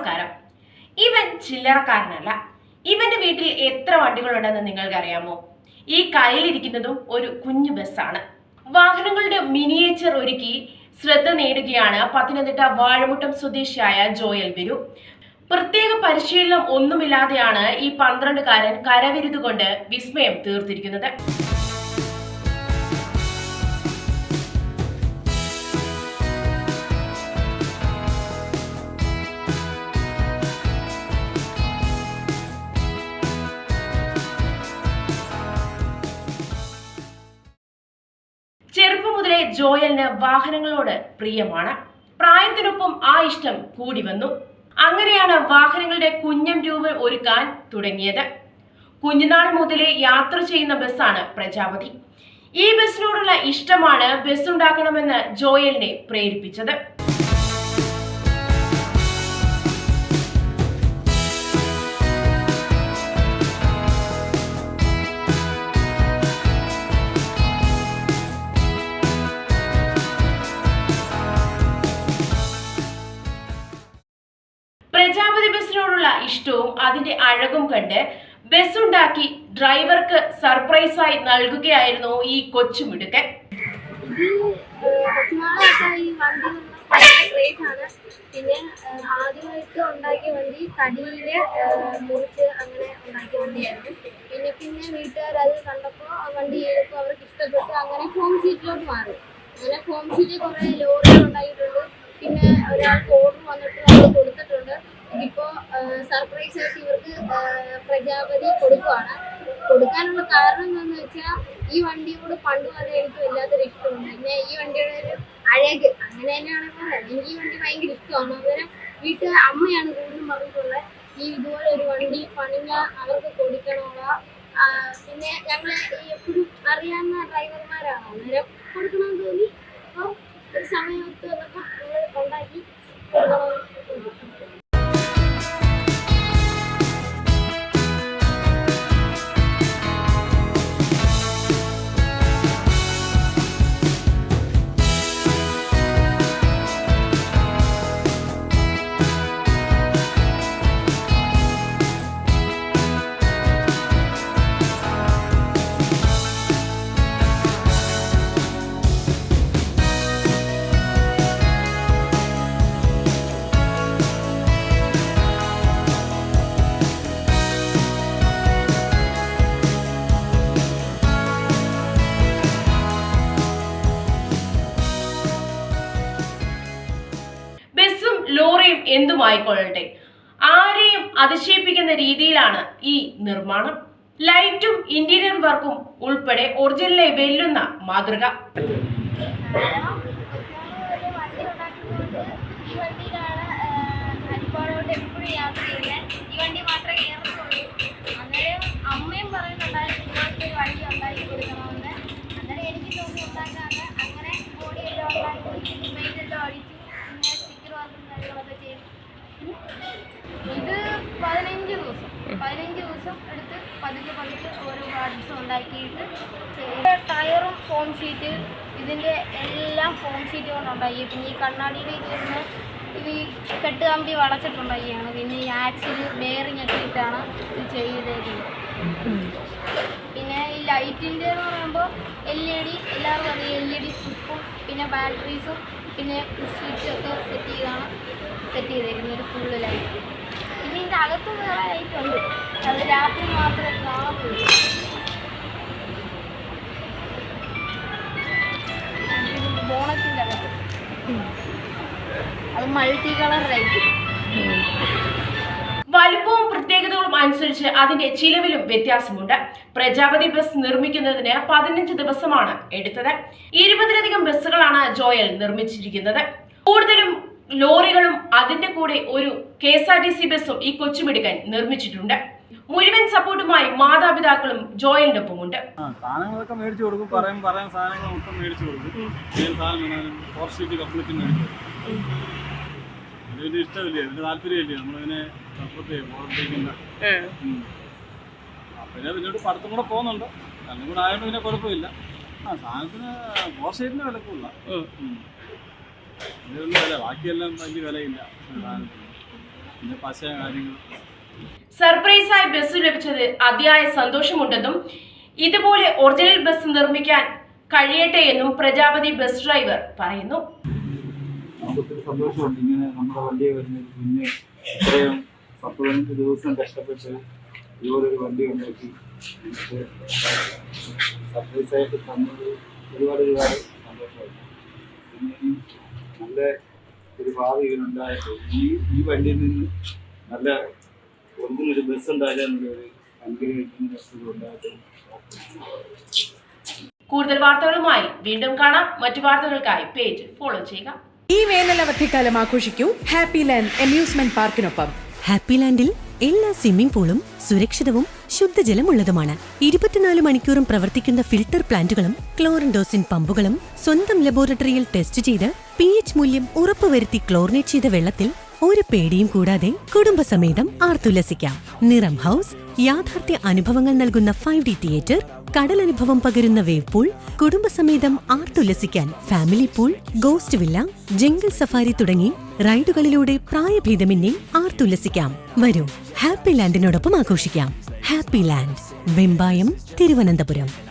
നമസ്കാരം. ഇവൻ ചില്ലറക്കാരനല്ല. ഇവന്റെ വീട്ടിൽ എത്ര വണ്ടികളുണ്ടെന്ന് നിങ്ങൾക്കറിയാമോ? ഈ കയ്യിലിരിക്കുന്നതും ഒരു കുഞ്ഞു ബസ്സാണ്. വാഹനങ്ങളുടെ മിനിയേച്ചർ ഒരുക്കി ശ്രദ്ധ നേടുകയാണ് പത്തനംതിട്ട വാഴമുട്ടം സ്വദേശിയായ ജോയൽ ബിരു പ്രത്യേക പരിശീലനം ഒന്നുമില്ലാതെയാണ് ഈ പന്ത്രണ്ടുകാരൻ കരവിരുതുകൊണ്ട് വിസ്മയം തീർത്തിരിക്കുന്നത്. ജോയലിന് വാഹനങ്ങളോട് പ്രിയമാണ്. പ്രായത്തിനൊപ്പം ആ ഇഷ്ടം കൂടി വന്നു. അങ്ങനെയാണ് വാഹനങ്ങളുടെ കുഞ്ഞം രൂപം ഒരുക്കാൻ തുടങ്ങിയത്. കുഞ്ഞുനാൾ മുതലേ യാത്ര ചെയ്യുന്ന ബസ്സാണ് പ്രജാപതി. ഈ ബസ്സിനോടുള്ള ഇഷ്ടമാണ് ബസ് ഉണ്ടാക്കണമെന്ന് ജോയലിനെ പ്രേരിപ്പിച്ചത്. പ്രജാപതി ബസ്സിനോടുള്ള ഇഷ്ടവും അതിന്റെ അഴകും കണ്ട് ബസ് ഉണ്ടാക്കി ഡ്രൈവർക്ക് സർപ്രൈസായി നൽകുകയായിരുന്നു ഈ കൊച്ചു മിടുക്കൻ. പിന്നെ ആദ്യമായിട്ട് ഉണ്ടാക്കിയ വണ്ടി തടിയിൽ മുറിച്ച് അങ്ങനെ ഉണ്ടാക്കിയ വണ്ടിയായിരുന്നു. പിന്നെ പിന്നെ വീട്ടുകാർ അത് കണ്ടപ്പോൾ ആ വണ്ടി ചെയ്തപ്പോൾ അവർക്ക് ഇഷ്ടപ്പെട്ടു അങ്ങനെ ഹോം സീറ്റിലോട്ട് മാറി. അങ്ങനെ ഹോം സീറ്റിൽ കുറേ ലോറികൾ ഉണ്ടായിട്ടുണ്ട് പിന്നെ ഒരാൾക്ക് ഓർഡർ വന്നിട്ട് കൊടുത്തിട്ടുണ്ട്. ഇതിപ്പോ സർപ്രൈസ് ആയിട്ട് ഇവർക്ക് പ്രജാപതി കൊടുക്കുവാണ്. കൊടുക്കാനുള്ള കാരണം എന്താണെന്ന് വെച്ചാൽ ഈ വണ്ടിയോട് പണ്ട് മുതലേ എനിക്ക് വല്ലാത്തൊരു ഇഷ്ടമുണ്ട്. പിന്നെ ഈ വണ്ടിയുടെ ഒരു അഴക് അങ്ങനെ തന്നെയാണ് പറയുന്നത്. എനിക്ക് ഈ വണ്ടി ഭയങ്കര ഇഷ്ടമാണ്. അവരെ വീട്ടിൽ അമ്മയാണ് കൂടുതലും പറഞ്ഞിട്ടുള്ളത് ഈ ഇതുപോലെ ഒരു വണ്ടി പണിഞ്ഞ അവർക്ക് കൊടുക്കണമുള്ള പിന്നെ ഞങ്ങൾ എപ്പോഴും അറിയാവുന്ന ഡ്രൈവർമാരാണ്. അന്നേരം കൊടുക്കണമെന്ന് തോന്നി. അപ്പോൾ ഒരു സമയം എന്തുമായിക്കൊള്ളട്ടെ? ആരെയും അതിശയിപ്പിക്കുന്ന രീതിയിലാണ് ഈ നിർമ്മാണം. ലൈറ്റും ഇന്റീരിയർ വർക്കും ഉൾപ്പെടെ ഒറിജിനലെ വെല്ലുന്ന മാതൃക. ഉണ്ടാക്കിയിട്ട് ടയറും ഫോം ഷീറ്റ് ഇതിന്റെ എല്ലാം ഫോം ഷീറ്റ് കൊണ്ടുണ്ടാക്കി പിന്നെ ഈ കണ്ണാടിയുടെ ഇരുന്ന് ഇത് ഈ കെട്ടുകമ്പി വളച്ചിട്ടുണ്ടാക്കിയാണ്. പിന്നെ ഈ ആക്സിൽ ബെയറിംഗ് ഒക്കെ ഇട്ടാണ് ഇത് ചെയ്തേക്കുന്നത്. പിന്നെ ഈ ലൈറ്റിന്റെ എന്ന് പറയുമ്പോൾ എൽ ഇ ഡി എല്ലാവർക്കും അറിയാം എൽ ഇ ഡി സ്ട്രിപ്പും പിന്നെ ബാറ്ററീസും പിന്നെ സ്വിച്ചൊക്കെ സെറ്റ് ചെയ്താണ് സെറ്റ് ചെയ്തേക്കുന്നത് ഒരു ഫുള്ള് ലൈറ്റ് പിന്നെ ഇതിന്റെ അകത്തും വേറെ ലൈറ്റ് ഉണ്ട്. അത് രാത്രി മാത്രമേ കാണത്തുള്ളൂ. അത് മൾട്ടി ലൈറ്റ് വലുപ്പവും പ്രത്യേകതകളും അനുസരിച്ച് അതിന്റെ ചിലവിലും വ്യത്യാസമുണ്ട്. പ്രജാപതി ബസ് നിർമ്മിക്കുന്നതിന് പതിനഞ്ച് ദിവസമാണ് എടുത്തത്. ഇരുപതിലധികം ബസ്സുകളാണ് ജോയൽ നിർമ്മിച്ചിരിക്കുന്നത്. കൂടുതലും ലോറികളും അതിന്റെ കൂടെ ഒരു കെ ബസ്സും ഈ കൊച്ചുമിടുക്കൻ നിർമ്മിച്ചിട്ടുണ്ട്. മുഴുവൻ സപ്പോർട്ടുമായി മാതാപിതാക്കളും ജോയലിനൊപ്പമുണ്ട്. ആ സാധനങ്ങളൊക്കെ മേടിച്ചു കൊടുക്കും. പറയും പറയാൻ സാധനങ്ങൾ മൊത്തം മേടിച്ചു കൊടുക്കും. ഏത് സാധനം വേണേലും ഫോർ ഷീറ്റ് കംപ്ലീറ്റ് മേടിച്ചു കൊടുക്കും. ഇത് വലിയ ഇഷ്ടമില്ലേ. ഇതിന് താല്പര്യമില്ലേ. നമ്മളിതിനെ സപ്പോർട്ട് ചെയ്യും. ഓർമ്മിപ്പിക്കുന്ന പിന്നെ പിന്നീട് പഠിത്തം കൂടെ പോകുന്നുണ്ട്. രണ്ടും കൂടെ ആയതുകൊണ്ട് പിന്നെ കുഴപ്പമില്ല. ആ സാധനത്തിന് ഫോർ ഷീറ്റിന് വില കൂടുതലാണ് ഇതിനൊന്നും വില ബാക്കിയെല്ലാം വലിയ വിലയില്ല സാധനത്തിന്. പിന്നെ പശ കാര്യങ്ങൾ സർപ്രൈസായി ബസ് ലഭിച്ചത് അതിയായ സന്തോഷമുണ്ടെന്നും ഇതുപോലെ ഒറിജിനൽ ബസ് നിർമ്മിക്കാൻ കഴിയട്ടെ എന്നും പ്രജാപതി ബസ് ഡ്രൈവർ പറയുന്നു. സന്തോഷമുണ്ട്. ഇങ്ങനെ നമ്മുടെ പിന്നെ പിന്നെ നല്ല ഒരു ഭാവി ഇതിനുണ്ടായിട്ട് ഈ ഈ വണ്ടിയിൽ നിന്ന് നല്ല ബസ് ഉണ്ടാകാനുള്ളൊരു അനുഗ്രഹിക്കുന്ന വസ്തുത ഉണ്ടായിട്ട് കൂടുതൽ വാർത്തകളുമായി വീണ്ടും കാണാം. മറ്റു വാർത്തകൾക്കായി പേജ് ഫോളോ ചെയ്യുക. ഈ വേനൽ അവധിക്കാലം ആഘോഷിക്കൂ ഹാപ്പി ലാൻഡ് അമ്യൂസ്മെന്റ് പാർക്കിനൊപ്പം. ഹാപ്പി ലാൻഡിൽ എല്ലാ സ്വിമ്മിംഗ് പൂളും സുരക്ഷിതവും ശുദ്ധജലമുള്ളതുമാണ്. ഇരുപത്തിനാല് മണിക്കൂറും പ്രവർത്തിക്കുന്ന ഫിൽട്ടർ പ്ലാന്റുകളും ക്ലോറിൻഡോസിൻ പമ്പുകളും സ്വന്തം ലബോറട്ടറിയിൽ ടെസ്റ്റ് ചെയ്ത് പി എച്ച് മൂല്യം ഉറപ്പുവരുത്തി ക്ലോറിനേറ്റ് ചെയ്ത വെള്ളത്തിൽ ഒരു പേടിയും കൂടാതെ കുടുംബസമേതം ആർത്തുല്ലസിക്കാം. നിറം ഹൗസ് യാഥാർത്ഥ്യ അനുഭവങ്ങൾ നൽകുന്ന ഫൈവ് ഡി തിയേറ്റർ കടലനുഭവം പകരുന്ന വേവ് പൂൾ കുടുംബസമേതം ആർത്തുല്ലസിക്കാൻ family pool ghost villa jungle safari തുടങ്ങി റൈഡുകളിലൂടെ പ്രായഭേദമന്യേ ആർത്തുല്ലസിക്കാം. വരൂ ഹാപ്പി ലാൻഡിനോടൊപ്പം ആഘോഷിക്കാം. Happy Land Vembayam Thiruvananthapuram.